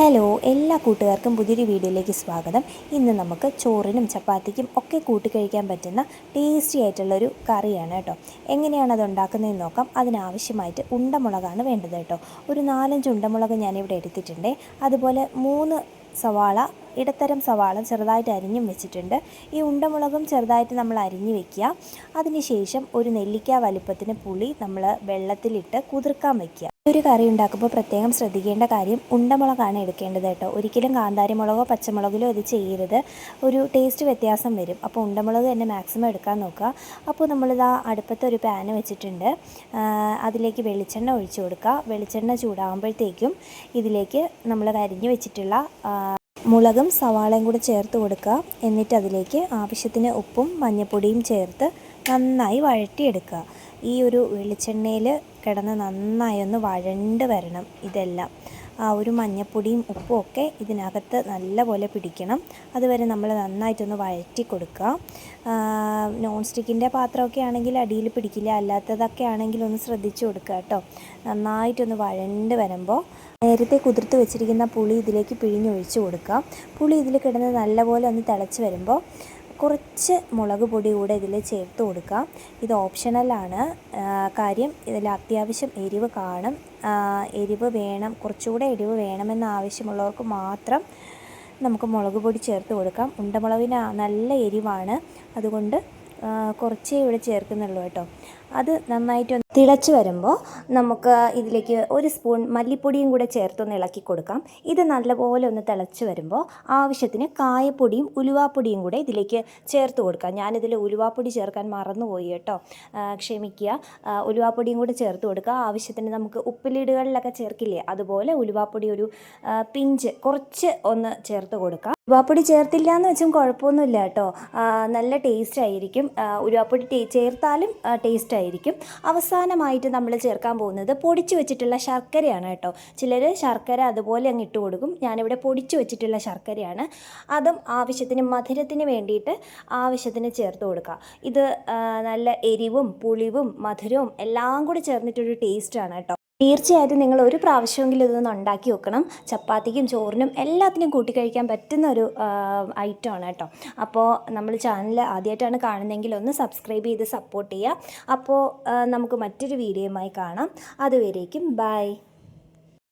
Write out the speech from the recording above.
Hello എല്ലാ കൂട്ടുകാർക്കും പുതിയൊരു വീഡിയോയിലേക്ക് സ്വാഗതം. ഇന്ന് നമുക്ക് ചോറിനും ചപ്പാത്തിക്കും ഒക്കെ കൂട്ടി കഴിക്കാൻ പറ്റുന്ന ടേസ്റ്റി ആയിട്ടുള്ളൊരു കറിയാണ് കേട്ടോ. എങ്ങനെയാണ് അത് ഉണ്ടാക്കുന്നതെന്ന് നോക്കാം. അതിനാവശ്യമായിട്ട് ഉണ്ടമുളകാണ് വേണ്ടത് കേട്ടോ. ഒരു നാലഞ്ച് ഉണ്ടമുളക് ഞാനിവിടെ എടുത്തിട്ടുണ്ട്. അതുപോലെ മൂന്ന് സവാള ഇടത്തരം സവാള ചെറുതായിട്ട് അരിഞ്ഞും വെച്ചിട്ടുണ്ട്. ഈ ഉണ്ടമുളകും ചെറുതായിട്ട് നമ്മൾ അരിഞ്ഞു വെക്കുക. അതിനുശേഷം ഒരു നെല്ലിക്ക വലുപ്പത്തിന് പുളി നമ്മൾ വെള്ളത്തിലിട്ട് കുതിർക്കാൻ വയ്ക്കുക ഒരു കറി ഉണ്ടാക്കുമ്പോൾ പ്രത്യേകം ശ്രദ്ധിക്കേണ്ട കാര്യം ഉണ്ടമുളകാണ് എടുക്കേണ്ടത് കേട്ടോ. ഒരിക്കലും കാന്താരി മുളകോ പച്ചമുളകിലോ ഇത് ചെയ്യരുത്. ഒരു ടേസ്റ്റ് വ്യത്യാസം വരും. അപ്പോൾ ഉണ്ടമുളക് തന്നെ മാക്സിമം എടുക്കാൻ നോക്കുക. അപ്പോൾ നമ്മളിതാ അടുപ്പത്ത് ഒരു പാന് വെച്ചിട്ടുണ്ട് അതിലേക്ക് വെളിച്ചെണ്ണ ഒഴിച്ചു കൊടുക്കുക. വെളിച്ചെണ്ണ ചൂടാകുമ്പോഴത്തേക്കും ഇതിലേക്ക് നമ്മൾ കരിഞ്ഞു വെച്ചിട്ടുള്ള മുളകും സവാളയും കൂടി ചേർത്ത് കൊടുക്കുക. എന്നിട്ട് അതിലേക്ക് ആവശ്യത്തിന് ഉപ്പും മഞ്ഞൾപ്പൊടിയും ചേർത്ത് നന്നായി വഴറ്റിയെടുക്കുക. ഈ ഒരു വെളിച്ചെണ്ണയിൽ കിടന്ന് നന്നായി ഒന്ന് വഴണ്ട് വരണം ഇതെല്ലാം. ആ ഒരു മഞ്ഞപ്പൊടിയും ഉപ്പും ഒക്കെ ഇതിനകത്ത് നല്ലപോലെ പിടിക്കണം. അതുവരെ നമ്മൾ നന്നായിട്ടൊന്ന് വഴറ്റി കൊടുക്കുക. നോൺ സ്റ്റിക്കിന്റെ പാത്രമൊക്കെ ആണെങ്കിൽ അടിയിൽ പിടിക്കില്ല. അല്ലാത്തതൊക്കെ ആണെങ്കിൽ ഒന്ന് ശ്രദ്ധിച്ചു കൊടുക്കുക കേട്ടോ. നന്നായിട്ടൊന്ന് വഴണ്ട് വരുമ്പോൾ നേരത്തെ കുതിർത്ത് വെച്ചിരിക്കുന്ന പുളി ഇതിലേക്ക് പിഴിഞ്ഞൊഴിച്ച് കൊടുക്കുക. പുളി ഇതിൽ കിടന്ന് നല്ലപോലെ ഒന്ന് തിളച്ച് വരുമ്പോൾ കുറച്ച് മുളക് പൊടി കൂടെ ഇതിൽ ചേർത്ത് കൊടുക്കുക. ഇത് ഓപ്ഷണലാണ് കാര്യം ഇതിൽ അത്യാവശ്യം എരിവ് കാണും. എരിവ് വേണം. കുറച്ചുകൂടെ എരിവ് വേണമെന്ന് ആവശ്യമുള്ളവർക്ക് മാത്രം നമുക്ക് മുളക് പൊടി ചേർത്ത് കൊടുക്കാം. ഉണ്ടമുളകിന് നല്ല എരിവാണ്. അതുകൊണ്ട് കുറച്ചേ ഇവിടെ ചേർക്കുന്നുള്ളൂ കേട്ടോ. അത് നന്നായിട്ട് തിളച്ച് വരുമ്പോൾ നമുക്ക് ഇതിലേക്ക് ഒരു സ്പൂൺ മല്ലിപ്പൊടിയും കൂടെ ചേർത്തൊന്ന് ഇളക്കി കൊടുക്കാം. ഇത് നല്ലപോലെ ഒന്ന് തിളച്ച് വരുമ്പോൾ ആവശ്യത്തിന് കായപ്പൊടിയും ഉലുവാപ്പൊടിയും കൂടെ ഇതിലേക്ക് ചേർത്ത് കൊടുക്കാം. ഞാനിതിൽ ഉലുവാപ്പൊടി ചേർക്കാൻ മറന്നുപോയി കേട്ടോ. ക്ഷമിക്കുക. ഉലുവാപ്പൊടിയും കൂടെ ചേർത്ത് കൊടുക്കുക. ആവശ്യത്തിന് നമുക്ക് ഉപ്പിലിടുകളിലൊക്കെ ചേർക്കില്ലേ? അതുപോലെ ഉലുവാപ്പൊടി ഒരു പിഞ്ച് കുറച്ച് ഒന്ന് ചേർത്ത് കൊടുക്കാം. ഉലുവാപ്പൊടി ചേർത്തില്ല എന്ന് വെച്ചും കുഴപ്പമൊന്നുമില്ല കേട്ടോ. നല്ല ടേസ്റ്റ് ആയിരിക്കും. ഉലുവാപ്പൊടി ചേർത്താലും ടേസ്റ്റ് ആയിരിക്കും. അവസാനമായിട്ട് നമ്മൾ ചേർക്കാൻ പോകുന്നത് പൊടിച്ചു വെച്ചിട്ടുള്ള ശർക്കരയാണ് കേട്ടോ. ചിലർ ശർക്കര അതുപോലെ അങ്ങ് ഇട്ട് കൊടുക്കും. ഞാനിവിടെ പൊടിച്ചു വെച്ചിട്ടുള്ള ശർക്കരയാണ്. അതും ആവശ്യത്തിന് മധുരത്തിന് വേണ്ടിയിട്ട് ആവശ്യത്തിന് ചേർത്ത് കൊടുക്കുക ഇത് നല്ല എരിവും പുളിവും മധുരവും എല്ലാം കൂടി ചേർന്നിട്ടൊരു ടേസ്റ്റാണ് കേട്ടോ. തീർച്ചയായിട്ടും നിങ്ങൾ ഒരു പ്രാവശ്യമെങ്കിലും ഇതൊന്ന് ഉണ്ടാക്കി വെക്കണം. ചപ്പാത്തിക്കും ചോറിനും എല്ലാത്തിനും കൂട്ടി കഴിക്കാൻ പറ്റുന്ന ഒരു ഐറ്റമാണ് കേട്ടോ. അപ്പോൾ നമ്മൾ ചാനൽ ആദ്യമായിട്ടാണ് കാണുന്നതെങ്കിൽ ഒന്ന് സബ്സ്ക്രൈബ് ചെയ്ത് സപ്പോർട്ട് ചെയ്യുക. അപ്പോൾ നമുക്ക് മറ്റൊരു വീഡിയോയുമായി കാണാം. അതുവരേക്കും ബൈ